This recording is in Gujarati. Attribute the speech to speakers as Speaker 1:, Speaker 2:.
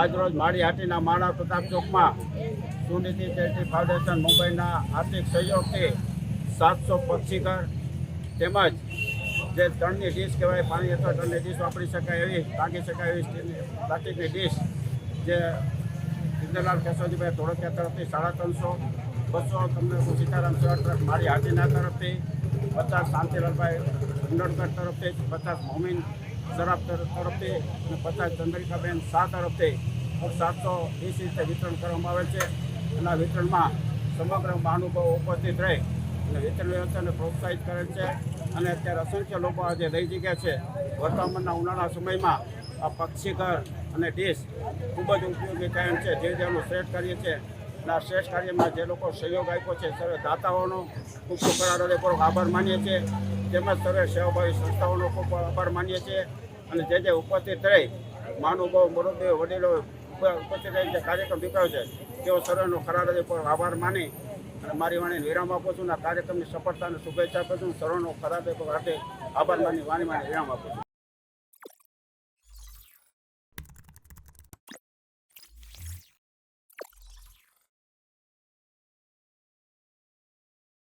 Speaker 1: આજરોજ માળી હાટીના માણા પ્રતાપ ચોકમાં સુનિધિ ચેરિટી ફાઉન્ડેશન મુંબઈના આર્થિક સહયોગથી સાતસો પક્ષીઘર તેમજ જે ત્રણની ડીશ કહેવાય, પાણી અથવા ત્રણની ડીશ વાપરી શકાય એવી ટાંકી શકાય એવી સ્ટીલની પ્લાસ્ટિકની ડીશ જે ઇન્દ્રલાલ કેશવજીભાઈ ધોળકિયા તરફથી સાડા ત્રણસો, બસો તમને સીતારામ સેવા ટ્રસ્ટ મારી હાટીના તરફથી, પચાસ શાંતિલાલભાઈ ઉંડણગઢ તરફથી, પચાસ મોમીન તરફ- તરફથી અને પચાસ ચંદ્રિકાબેન શાહ તરફથી સાતસો વીસ રીતે વિતરણ કરવામાં આવેલ છે. અને આ વિતરણમાં સમગ્ર મહાનુભાવો ઉપસ્થિત રહી અને વિતરણ વ્યવસ્થાને પ્રોત્સાહિત કરે છે. અને અત્યારે અસંખ્ય લોકો આજે રહી ચૂક્યા છે. વર્તમાનના ઉનાળા સમયમાં આ પક્ષીઘર અને ડીશ ખૂબ જ ઉપયોગી કાયમ છે. જે જેનું શ્રેષ્ઠ કાર્ય છે. અને આ શ્રેષ્ઠ કાર્યમાં જે લોકો સહયોગ આપ્યો છે, સર્વે દાતાઓનો ખૂબ ખૂબ કરા આભાર માનીએ છીએ. તેમજ સર્વે સેવાભાવી સંસ્થાઓનો ખૂબ આભાર માનીએ છીએ અને જે જે ઉપસ્થિત રહી, મહાનુભાવ મુરબ્બીઓ વડીલો ઉપસ્થિત રહી, જે કાર્યક્રમ દીકરાયો છે, તેઓ સર્વેનો ખરા પર આભાર માની અને મારી વાણીને વિરામ આપું છું અને કાર્યક્રમની સફળતાને શુભેચ્છા આપું છું. સર્વનો ખરા પર હાથે આભાર માની વાણી માની વિરામ આપું છું.